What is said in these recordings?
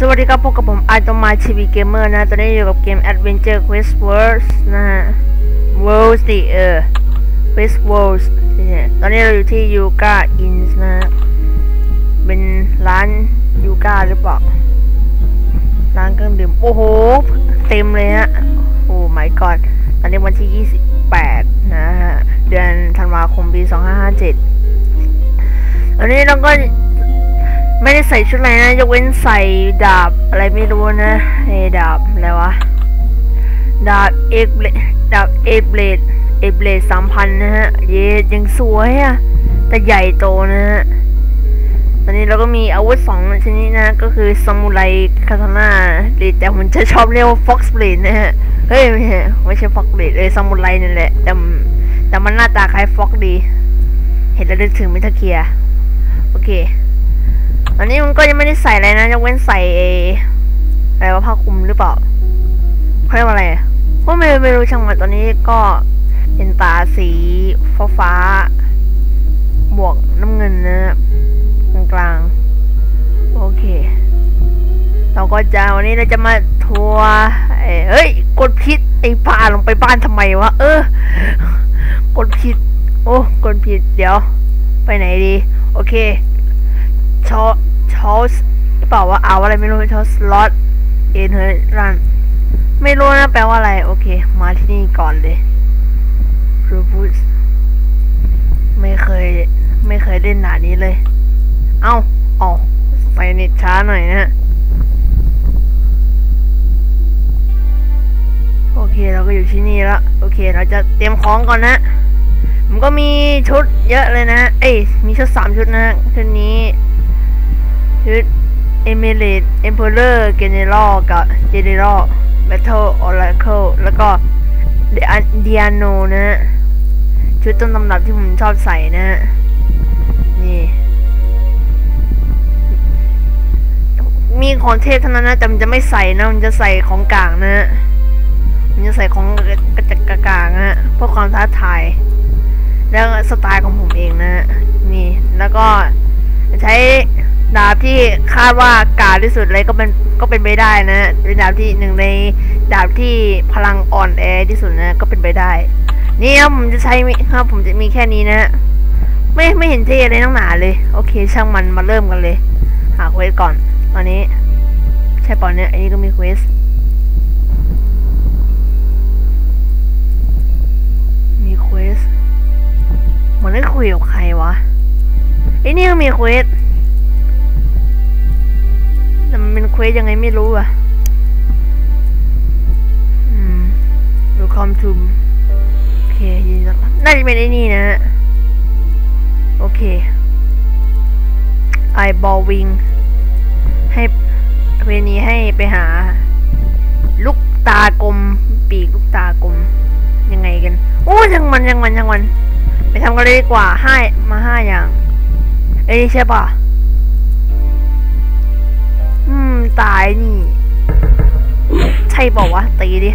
สวัสดีครับพบกับผมไอตอมาทีวีเกมเมอร์นะ ตอนนี้อยู่กับเกม Adventure Quest Worlds นะฮะ Worlds สิเออ Quest Worlds เนี่ยตอนนี้เราอยู่ที่ยูกาอินส์นะฮะเป็นร้านยูกาหรือเปล่า ร้านเครื่องดื่ม โอ้โห เต็มเลยฮะ โอ้ my god ตอนนี้วันที่ 28 นะฮะ เดือนธันวาคมปี 2557ตอนนี้เราก็ ไม่ได้ใส่ชุดอะไรนะ ยกเว้นใส่ดาบอะไรไม่รู้นะไอ้ดาบอะไรวะ ดาบเอเบลดดาบเอเบลดเอเบลดสามพันนะฮะ เยยังสวยอะแต่ใหญ่โตนะฮะ ตอนนี้เราก็มีอาวุธสองชนิดนะ ก็คือซามูไรคาตาน่าหรือแต่ผมจะชอบเรียกว่าฟ็อกซ์เบลดนะฮะ เฮ้ย ไม่ใช่ไม่ใช่ฟ็อกซ์เบลดเลยซามูไรนั่นแหละ แต่แต่มันหน้าตาคล้ายฟ็อกดี เห็นแล้วนึกถึงมิทาเคีย โอเค อันนี้มันก็ยังไม่ได้ใส่อะไรนะยกเว้นใส่อะไรว่าผ้าคลุมหรือเปล่าเขาเรียกว่าอะไรก็ไม่ไม่รู้ช่างมันตอนนี้ก็เป็นตาสีฟ้าฟ้าบวกน้ำเงินนะกลางกลางๆโอเค เราก็จะวันนี้เราจะมาทัวร์เอ้ยเฮ้ยกดผิดไอ้ปลาลงไปบ้านทำไมวะเออ กดผิด โอ้ กดผิดเดี๋ยว ไปไหนดี โอเค ชอชอสเปล่าว่าเอาอะไรไม่รู้ชอสล็อตเอ็นเฮรันไม่รู้นะแปลว่าอะไร โอเค มาที่นี่ก่อนเลยรูบูสไม่เคย ไม่เคยเล่นหนานี้เลย เอ้าอ๋อไปเน็ตช้าหน่อยนะโอเคเราก็อยู่ที่นี่แล้วโอเค เราจะเตรียมของก่อนนะมันก็มีชุดเยอะเลยนะ เอ้ยมีชุดสามชุดนะชุดนี้ ชุดเอมิเลตเอ็มเพอเรอร์เจเนรอลกับเจเนรอลแบทเทิลออราเคิลแล้วก็เดอันเดียโนนะฮะชุดต้นตำรับที่ผมชอบใส่นะฮะนี่ มีของเทพเท่านั้นนะแต่มันจะไม่ใส่นะมันจะใส่ของกลางนะฮะมันจะใส่ของกระจัดกระกางนะฮะเพื่อความท้าทาย แล้วสไตล์ของผมเองนะฮะนี่แล้วก็ใช้ ดาบที่คาดว่ากาดที่สุดเลยก็เป็นก็เป็นไปได้นะเป็นดาบที่หนึ่งในดาบที่พลังอ่อนแอที่สุดนะก็เป็นไปได้ นี่ครับผมจะใช้ครับผมจะมีแค่นี้นะไม่ไม่เห็นเท่เลยตั้งหนาเลย โอเค ช่างมันมาเริ่มกันเลย หาเควสก่อน ตอนนี้ ใช่ปอนเนี่ยอันนี้ก็มีเควสมีเควสเหมือนได้คุยกับใครวะไอ้นี่ก็มีเควส ควสยังไงไม่รู้อะอืม welcome to โอเคยินดีรับน่าจะเป็นไอ้นี่นะฮะโอเค I ball wing ให้เวนี้ให้ไปหา ลูกตากลม ปีกลูกตากลม ยังไงกัน โอ้ยังมันยังมันยังมัน ไปทำกันเลยดีกว่าห้ามาห้าอย่าง เอ้ยใช่ป่ะ ตายนี่ ใช่เปล่าวะตีดิ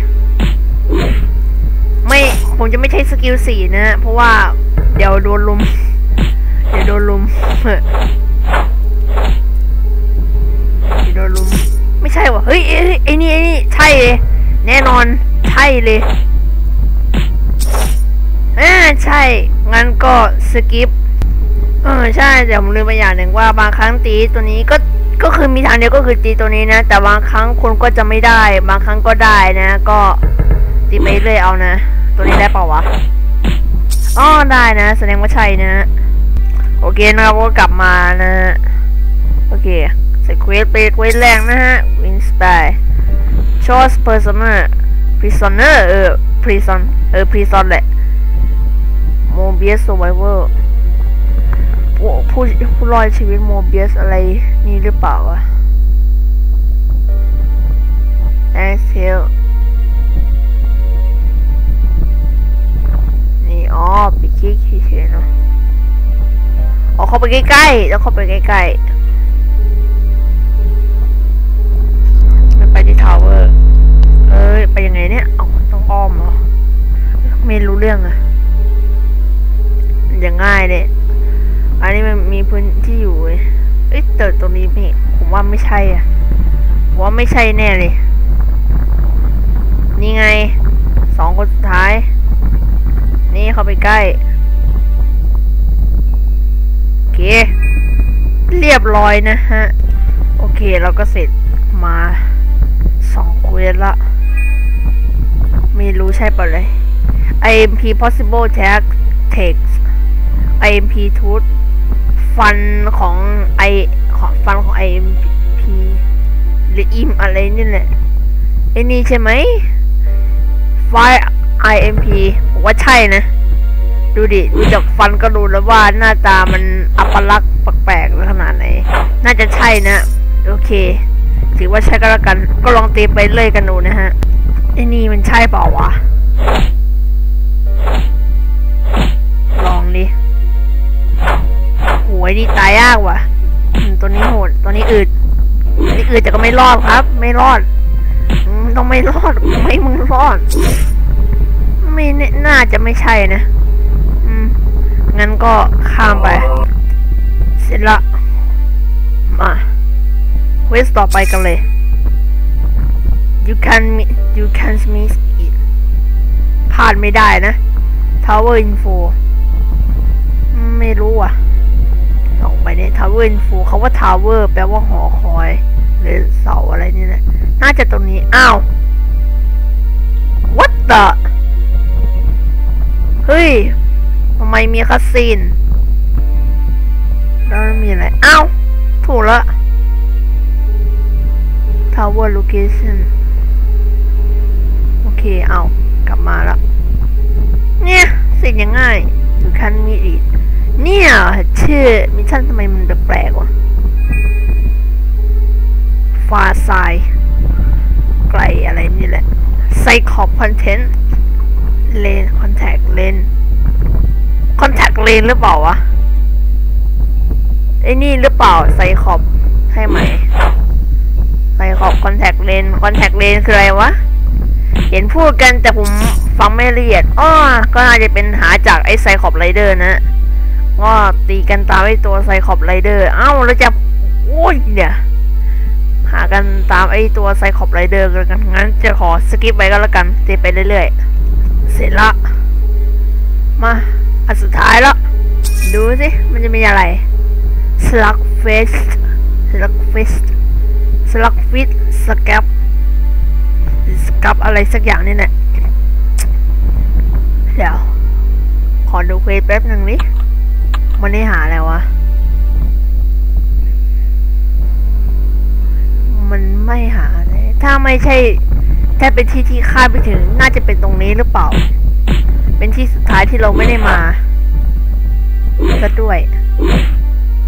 ไม่ผมจะไม่ใช้สกิลสี่นะ เพราะว่าเดี๋ยวโดนลุม เดี๋ยวโดนลุมเดี๋ยวโดนลุม ไม่ใช่วะเฮ้ยไอ้ไอ้นี่ไอ้นี่ใช่เลยแน่นอนใช่เลยอ่าใช่ งั้นก็สกิปเออใช่แต่ผมลืมไปอย่างหนึ่งว่าบางครั้งตีตัวนี้ก็ ก็คือมีทางเดียวก็คือตีตัวนี้นะ แต่บางครั้งคุณก็จะไม่ได้ บางครั้งก็ได้นะ ก็ตีไปเรื่อยเอานะ ตัวนี้ได้เปล่าวะอ๋อได้นะ แสดงว่าใช่นะ โอเคนะครับก็กลับมานะ โอเคใส่เควสไปเควสแรงนะฮะวินสไปชอสเพอร์ซอนเนอร์พรีซอนเนอร์เออพรีซอนเออพรีซอนแหละโมเบียส s ไวเวอร์ ผู้ผู้ผู้รอดชีวิตโมเบียสอะไรนี่หรือเปล่าวะแอนเซลนี่อ๋อไปคลิกเฉยๆเนาะอ๋อเข้าไปใกล้ๆแล้วเข้าไปใกล้ๆไม่ไปที่ทาวเวอร์ เอ้ยไปยังไงเนี่ยเอาต้องอ้อมเหรอ ไม่รู้เรื่องอะอย่างง่ายเลย อันนี้มันมีพื้นที่อยู่เว้ยเอ้ยแต่ตรงนี้ไม่ผมว่าไม่ใช่อะว่าไม่ใช่แน่เลย นี่ไง สองคนสุดท้าย นี่เข้าไปใกล้โอเค เรียบร้อยนะฮะ โอเคเราก็เสร็จมาสองเควสละ ไม่รู้ใช่ปะเลย IMP possible tag text IMP tooth ฟันของไอของฟันของ IMP หรืออิมอะไรนี่แหละไอนี่ใช่ไหมไฟ IMP ผมว่าใช่นะ ดูดิดูจากฟันก็รู้แล้วว่าหน้าตามันอัปลักษณ์แปลกๆขนาดไหน น่าจะใช่นะ โอเค ถือว่าใช่ก็แล้วกัน ก็ลองตีไปเลยกันดูนะฮะไอ้นี่มันใช่เปล่าวะ ลองดิ หยนี่ตายยากว่ะอืมตัวนี้โหดตัวนี้อืดตัวนี้อืดแต่ก็ไม่รอดครับ ไม่รอดต้องไม่รอดไม่มึงรอด ไม่น่าจะไม่ใช่นะอืมงั้นก็ข้ามไป เสร็จละ มาเวสต่อไปกันเลย you can you can miss it พลาดไม่ได้นะ Tower Info ไม่รู้อะ ลองไปเนี่ย Tower Info เขาว่า Tower แปลว่าหอคอย หรือเสาอะไรนี่แหละ น่าจะตรงนี้ อ้าว What the เฮ้ยทำไมมีคัสซีนแล้วมีอะไร อ้าว ถูกละ Tower Location โอเค เอากลับมาละเนี่ย สิ่งยังง่ายอยู่คันมีอี เนี่ยชื่อมิชชั่นทำไมมันแปลกๆวะฟาไซไกลอะไรนี่แหละไซคอบคอนเทนต์เลนคอนแทคเลนคอนแทคเลนหรือเปล่าวะไอ้นี่หรือเปล่าไซคอบใช่ไหมไซคอบคอนแทคเลนคอนแทคเลนคืออะไรวะ เห็นพูดกันแต่ผมฟังไม่ละเอียดอ้อก็น่าจะเป็นหาจากไอ้ไซคอบไรเดอร์นะ ก็ตีกันตามไอ้ตัวไซคอบไรเดอร์ เอ้าแล้วจะโอ้ยเนี่ยหากันตามไอ้ตัวไซคอบไรเดอร์กัน งั้นจะขอสกิปไปก็แล้วกันตีไปเรื่อยๆ เสร็จละ มาอันสุดท้ายแล้วดูสิ มันจะมีอะไร Slug Fest Slug Fest Slug Fit Scap กับอะไรสักอย่างนี่แหละเดี๋ยว ขอดูเควสแป๊บหนึ่งนี่ มันได้หาอะไรวะ มันไม่หาเลยถ้าไม่ใช่ ถ้าเป็นที่ที่คาดไปถึง น่าจะเป็นตรงนี้หรือเปล่า เป็นที่สุดท้ายที่เราไม่ได้มาซะด้วย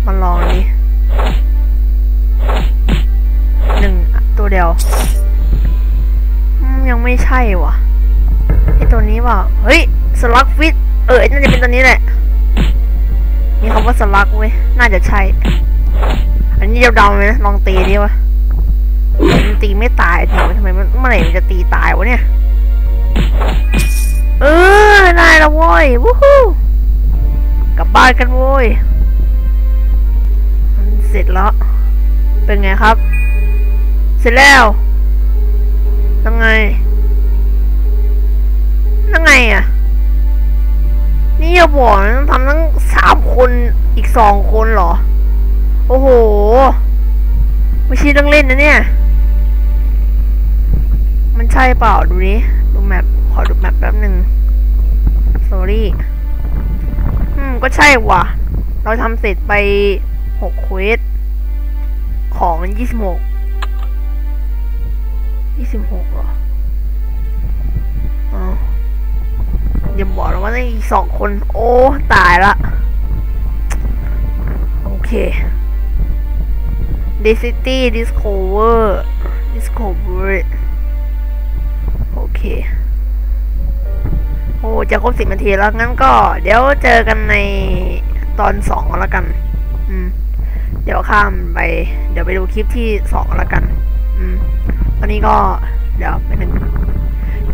มาลองดิหนึ่งตัวเดียว ยังไม่ใช่วะไอตัวนี้ว่า เฮ้ย สลักฟิต เออ น่าจะเป็นตัวนี้แหละ มีคำว่าสลักเว้ย น่าจะใช่ อันนี้เดาๆเลยนะลองตีดิวะมันตีไม่ตายทำไมทำไมมันเมื่อไหร่มันจะตีตายวะเนี่ย เออได้แล้วโว้ยวู้ฮู้กลับบ้านกันโว้ยมันเสร็จแล้ว เป็นไงครับ เสร็จแล้วยังไงยังไงอะ นี่อย่าบอกนะต้องทำทั้งสามคนอีกสองคนเหรอ โอ้โห ไม่ใช่เรื่องเล่นนะเนี่ย มันใช่เปล่าดูดิดูแมปขอดูแมปแป๊บหนึ่ง sorry อืม ก็ใช่ว่ะ เราทำเสร็จไปหกเควสของยี่สิบหกยี่สิบหกเหรอ อย่าบอกนะว่าต้อีกสองคน โอ้ ตายละ โอเค Density Discover Discover โอเค โอ้ จะครบสิบนาทีแล้ว งั้นก็ เดี๋ยวเจอกันในตอนสองแล้วกัน อืม เดี๋ยวข้ามไป เดี๋ยวไปดูคลิปที่สองแล้วกัน อืมตอนนี้ก็ เดี๋ยวไปหนึ่ง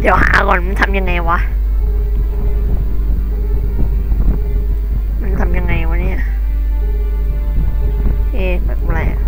เดี๋ยวหาก่อนมันทำยังไงวะ แบบอะไรอะ